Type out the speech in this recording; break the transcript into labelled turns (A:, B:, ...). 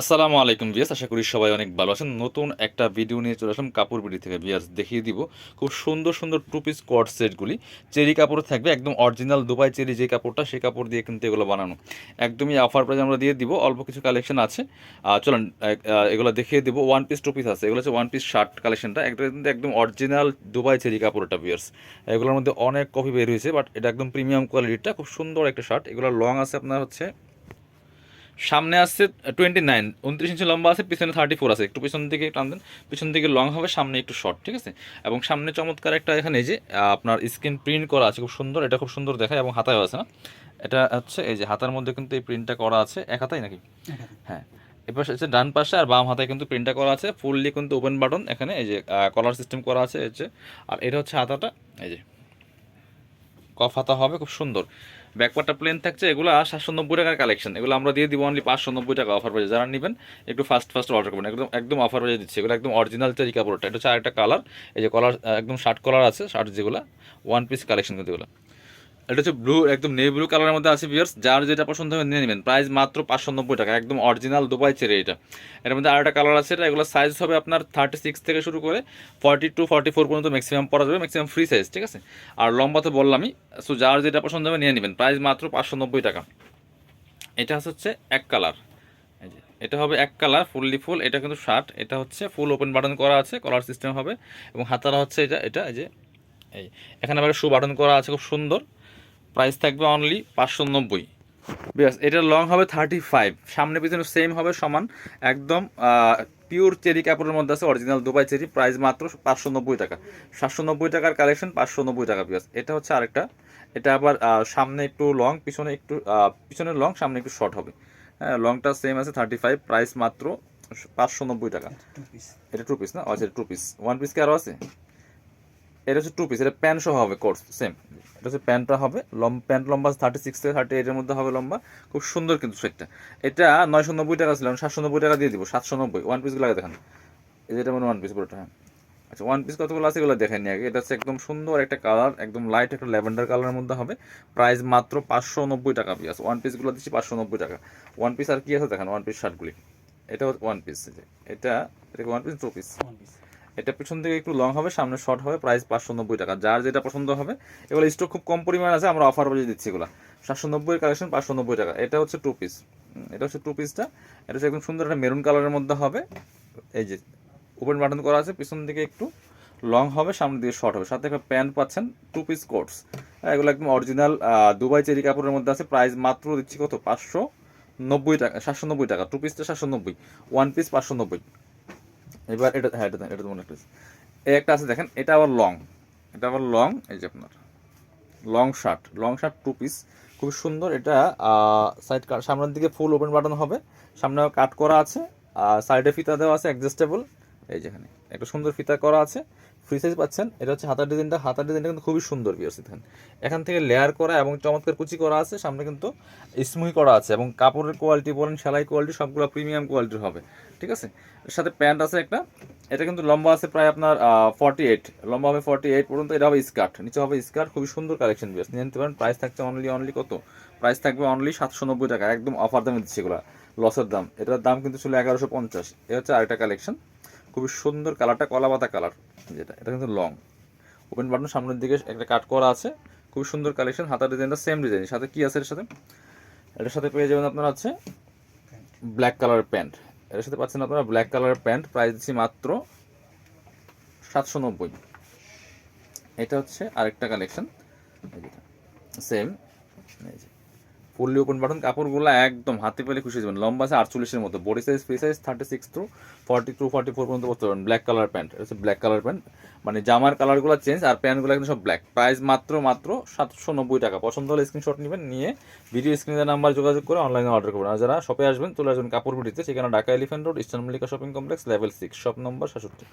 A: আসসালামু আলাইকুম বিয়াস আশা করি সবাই অনেক ভালো আছেন। নতুন একটা ভিডিও নিয়ে চলে আসলাম কাপড় বিডি থেকে। বিয়াস দেখিয়ে দিব খুব সুন্দর সুন্দর টু পিস কোয়ার্ড সেটগুলি চেরি কাপড় থাকবে, একদম অরিজিনাল দুবাই চেরি যে কাপড়টা, সেই কাপড় দিয়ে কিন্তু এগুলো বানানো। একদমই অফার প্রাইস আমরা দিয়ে দিব, অল্প কিছু কালেকশন আছে। চলুন এগুলো দেখিয়ে দিব। ওয়ান পিস টু পিস আছে। এগুলো হচ্ছে ওয়ান পিস শার্ট কালেকশনটা একটা কিন্তু একদম অরিজিনাল দুবাই চেরি কাপড়টা বিয়ার্স এগুলোর মধ্যে অনেক কপি বের হয়েছে বাট এটা একদম প্রিমিয়াম কোয়ালিটিটা খুব সুন্দর একটা শার্ট এগুলো লং আছে আপনার হচ্ছে সামনে আসছে টোয়েন্টি নাইন উনত্রিশ ইঞ্চি লম্বা আছে পিছনে থার্টি ফোর আছে। একটু পিছন দিকে টান দেন পিছন দিকে লং হবে সামনে একটু শর্ট ঠিক আছে? এবং সামনে চমৎকার একটা এখানে এই যে আপনার স্ক্রিন প্রিন্ট করা আছে খুব সুন্দর এটা খুব সুন্দর দেখায় এবং হাতায় আছে না? এটা হচ্ছে এই যে হাতার মধ্যে কিন্তু এই প্রিন্টটা করা আছে এক হাতাই নাকি? হ্যাঁ এবার হচ্ছে ডান পাশে আর বাম হাতায় কিন্তু প্রিন্টটা করা আছে ফুললি কিন্তু ওপেন বাটন এখানে এই যে কলার সিস্টেম করা আছে এই যে আর এটা হচ্ছে হাতাটা এই যে কফ হাতা হবে খুব সুন্দর। ব্যাকপারটা প্লেন থাকছে, এগুলো সাতশো নব্বই টাকার কালেকশন এগুলো আমরা দিয়ে দিব অনলি পাঁচশো নব্বই টাকা অফার পাইছে যারা নেবেন, একটু ফার্স্ট ফার্স্ট অর্ডার করবেন। একদম একদম অফার পেয়ে দিচ্ছে। এগুলো একদম অরিজিনাল তৈরি কাপড়টা এটা হচ্ছে আরেকটা কালার এই যে কলার একদম শার্ট কলার আছে শার্ট যেগুলো ওয়ান পিস কালেকশন কিন্তু এগুলো। এটা হচ্ছে ব্লু একদম নেভি ব্লু কালারের মধ্যে আছে ভিউয়ার্স যার যেটা পছন্দ হবে নিয়ে নেবেন। প্রাইস মাত্র পাঁচশো নব্বই টাকা, একদম অরিজিনাল দুবাই চেরে এটা। এর মধ্যে আরেকটা কালার আছে, এটা এগুলো সাইজ হবে আপনার থার্টি সিক্স থেকে শুরু করে ফর্টি টু ফর্টি ফোর পর্যন্ত ম্যাক্সিমাম পরা যাবে ম্যাক্সিমাম ফ্রি সাইজ ঠিক আছে? আর লম্বা তো বললামই সো যার যেটা পছন্দ হবে নিয়ে নেবেন। প্রাইস মাত্র পাঁচশো নব্বই টাকা। এটা হচ্ছে এক কালার এটা হবে এক কালার ফুললি ফুল এটা কিন্তু শার্ট এটা হচ্ছে ফুল ওপেন বাটন করা আছে কলার সিস্টেম হবে। এবং হাতারা হচ্ছে এটা এটা, এই যে, এই, এখানে আবার শু বাটন করা আছে, খুব সুন্দর। প্রাইস থাকবে অনলি পাঁচশো নব্বই। বেশ এটা লং হবে থার্টি ফাইভ সামনে পিছনে সেম হবে সমান একদম পিওর চেরি কাপড়ের মধ্যে আছে অরিজিনাল দুবাই চেরি প্রাইস মাত্র পাঁচশো নব্বই টাকা। সাতশো নব্বই টাকার কালেকশন পাঁচশো নব্বই টাকা পিস এটা হচ্ছে আরেকটা। এটা আবার সামনে একটু লং পিছনে একটু পিছনে লং সামনে একটু শর্ট হবে। হ্যাঁ লংটা সেম আছে থার্টি ফাইভ প্রাইস মাত্র পাঁচশো নব্বই টাকা। এটা টু পিস না? আচ্ছা টু পিস ওয়ান পিস কি আরও আছে? এটা হচ্ছে টু পিস এটা প্যান্ট সহ হবে কোর্স সেম এটা হচ্ছে প্যান্টটা হবে, লম, প্যান্ট লম্বা থার্টি সিক্স থেকে থার্টি এইটের মধ্যে হবে লম্বা, খুব সুন্দর কিন্তু সেটটা এটা নয়শো নব্বই টাকা ছিল সাতশো নব্বই টাকা দিয়ে দিব, সাতশো নব্বই ওয়ান পিসগুলো আগে দেখান। এটা মানে ওয়ান পিস পুরোটা হ্যাঁ। আচ্ছা ওয়ান পিস কতগুলো আছে এগুলো দেখেন আগে। এটা হচ্ছে একদম সুন্দর একটা কালার একদম লাইট একটা ল্যাভেন্ডার কালারের মধ্যে হবে। প্রাইস মাত্র পাঁচশো নব্বই টাকা পিস ওয়ান পিসগুলো দিচ্ছি পাঁচশো নব্বই টাকা। ওয়ান পিস আর কি আছে দেখেন ওয়ান পিস শার্টগুলি এটা ওয়ান পিস এটা এটা ওয়ান পিস টু পিস এটা পিছন থেকে একটু লং হবে, সামনে শর্ট হবে প্রাইস পাঁচশো নব্বই টাকা। যার যেটা পছন্দ হবে, এগুলো স্টক খুব কম পরিমাণ আছে, আমরা অফার বাজিয়ে দিচ্ছি এগুলো। সাতশো নব্বই কালেকশন পাঁচশো নব্বই টাকা। এটা হচ্ছে টু পিস এটা হচ্ছে টু। পিসটা এটা হচ্ছে একদম সুন্দর একটা মেরুন কালারের মধ্যে হবে। এই যে ওপেন বাটন করা আছে, পিছন দিকে একটু লং হবে, সামনে দিকে শর্ট হবে। সাথে একটা প্যান্ট পাচ্ছেন টু পিস কোটস এগুলো একদম অরিজিনাল দুবাই চেরি কাপড়ের মধ্যে আছে। প্রাইস মাত্র দিচ্ছি কত? পাঁচশো নব্বই টাকা, সাতশো নব্বই টাকা। টু পিসটা সাতশো নব্বই। ওয়ান পিস পাঁচশো নব্বই। এবার এটা হ্যাঁ এটা এটা তো মনে একটা এই একটা আছে, দেখেন, এটা আবার লং এটা আবার লং এই যে আপনার long shirt long shirt two piece খুব সুন্দর, এটা সাইড সামনের দিকে ফুল ওপেন বাটন হবে। সামনে কাট করা আছে, আর সাইডে ফিতা দেওয়া আছে অ্যাডজাস্টেবল এই যেখানে একটা সুন্দর ফিতা করা আছে। ফ্রি সাইজ পাচ্ছেন। এটা হচ্ছে হাতার ডিজাইনটা। হাতার ডিজাইনটা কিন্তু খুবই সুন্দর বিয়ার্স দেখেন। এখান থেকে লেয়ার করা এবং চমৎকার কুচি করা আছে। সামনে কিন্তু স্মুই করা আছে এবং কাপড়ের কোয়ালিটি বলেন, সেলাই কোয়ালিটি সবগুলো প্রিমিয়াম কোয়ালিটির হবে। ঠিক আছে? সাথে প্যান্ট আছে একটা। এটা কিন্তু লম্বা আছে প্রায় আপনার ফর্টি এইট লম্বা হবে ফর্টি এইট পর্যন্ত। এটা হবে স্কার্ট নিচে হবে স্কার্ট খুবই সুন্দর কালেকশন বিয়ার্স নিয়ে নিতে পারেন। প্রাইস থাকছে অনলি অনলি কত? প্রাইস থাকবে অনলি সাতশো নব্বই টাকা। একদম অফার দামে দিচ্ছে এগুলো। লসের দাম। এটার দাম কিন্তু ছিল এগারোশো পঞ্চাশ। এ হচ্ছে আরেকটা কালেকশন খুবই সুন্দর কালারটা কলা পাতা কালার যেটা, এটা কিন্তু লং ওপেন বাটন সামনের দিকে একটা কাট করা আছে। খুবই সুন্দর কালেকশন হাতার ডিজাইনটা সেম ডিজাইন সাথে কি আছে এর সাথে? এটার সাথে পেয়ে যাবেন আপনার আছে ব্ল্যাক কালারের প্যান্ট এর সাথে পাচ্ছেন আপনারা ব্ল্যাক কালারের প্যান্ট প্রাইস দিচ্ছি মাত্র সাতশো নব্বই। এটা হচ্ছে আরেকটা কালেকশন সেম এই যে ফুললি ওপেন বাটন, কাপড়গুলো একদম হাতে পেলে খুশি যাবেন। লম্বা আছে আটচল্লিশের মতো body size free size thirty six to forty two forty four পর্যন্ত করতে পারবেন ব্ল্যাক কালার প্যান্ট এটা হচ্ছে ব্ল্যাক কালার প্যান্ট মানে জামার কালারগুলো চেঞ্জ আর প্যান্টগুলো কিন্তু সব ব্ল্যাক প্রাইস মাত্র মাত্র সাতশো নব্বই টাকা। পছন্দ হলে স্ক্রিনশট নেবেন, নিয়ে ভিডিও স্ক্রিনের নাম্বার যোগাযোগ করে অনলাইনে অর্ডার করবেন। আর যারা শপে আসবেন, চলে আসবেন কাপড় বিটিতে সেখানে Dhaka Elephant Road Eastern Mallika Shopping Complex level six shop number সাতষট্টি।